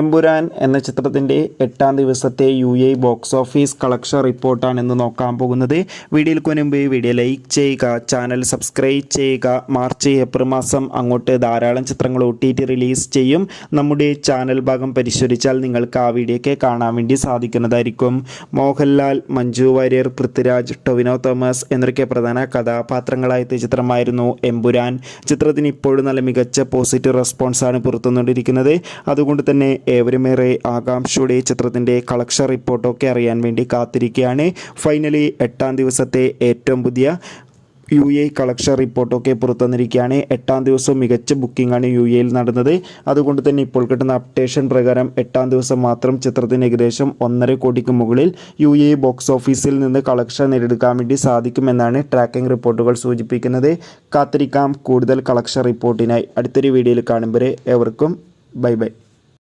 എമ്പുരാൻ എന്ന ചിത്രത്തിന്റെ എട്ടാം ദിവസത്തെ U A box office collection റിപ്പോർട്ടാണ് ഇന്ന് നോക്കാൻ പോകുന്നത്. വീഡിയോയിൽ കൊനുമ്പ് വീഡിയോ ലൈക്ക് ചെയ്യുക ചാനൽ സബ്സ്ക്രൈബ് ചെയ്യുക. മാർച്ച് ഏപ്രിൽ മാസം അങ്ങോട്ട് ധാരാളം ചിത്രങ്ങൾ ഒ ടി ടി റിലീസ് ചെയ്യും. നമ്മുടെ ചാനൽ ഭാഗം പരിശോധിച്ചാൽ നിങ്ങൾക്ക് ആ വീഡിയോയ്ക്ക് കാണാൻ വേണ്ടി സാധിക്കുന്നതായിരിക്കും. മോഹൻലാൽ മഞ്ജു വാര്യർ പൃഥ്വിരാജ് ടൊവിനോ തോമസ് എന്നൊക്കെ പ്രധാന കഥാപാത്രങ്ങളായ ചിത്രമായിരുന്നു എമ്പുരാൻ ചിത്രത്തിന് ഇപ്പോഴും നല്ല മികച്ച പോസിറ്റീവ് റെസ്പോൺസാണ് പുറത്തുനിന്നുകൊണ്ടിരിക്കുന്നത്. അതുകൊണ്ട് തന്നെ ഏവരുമേറെ ആകാംക്ഷയുടെ ചിത്രത്തിന്റെ കളക്ഷൻ റിപ്പോർട്ടൊക്കെ അറിയാൻ വേണ്ടി കാത്തിരിക്കുകയാണ്. ഫൈനലി എട്ടാം ദിവസത്തെ ഏറ്റവും പുതിയ യു എ കളക്ഷൻ റിപ്പോർട്ടൊക്കെ പുറത്തുവന്നിരിക്കുകയാണ്. എട്ടാം ദിവസം മികച്ച ബുക്കിംഗാണ് യു എയിൽ നടന്നത്. അതുകൊണ്ട് തന്നെ ഇപ്പോൾ കിട്ടുന്ന അപ്ഡേഷൻ പ്രകാരം എട്ടാം ദിവസം മാത്രം ചിത്രത്തിന് ഏകദേശം ഒന്നര കോടിക്ക് മുകളിൽ യു എ ബോക്സ് ഓഫീസിൽ നിന്ന് കളക്ഷൻ നേടിയെടുക്കാൻ വേണ്ടി സാധിക്കുമെന്നാണ് ട്രാക്കിംഗ് റിപ്പോർട്ടുകൾ സൂചിപ്പിക്കുന്നത്. കാത്തിരിക്കാം. കൂടുതൽ കളക്ഷൻ റിപ്പോർട്ടിനായി അടുത്തൊരു വീഡിയോയിൽ കാണുമ്പോൾ ഏവർക്കും ബൈ ബൈ.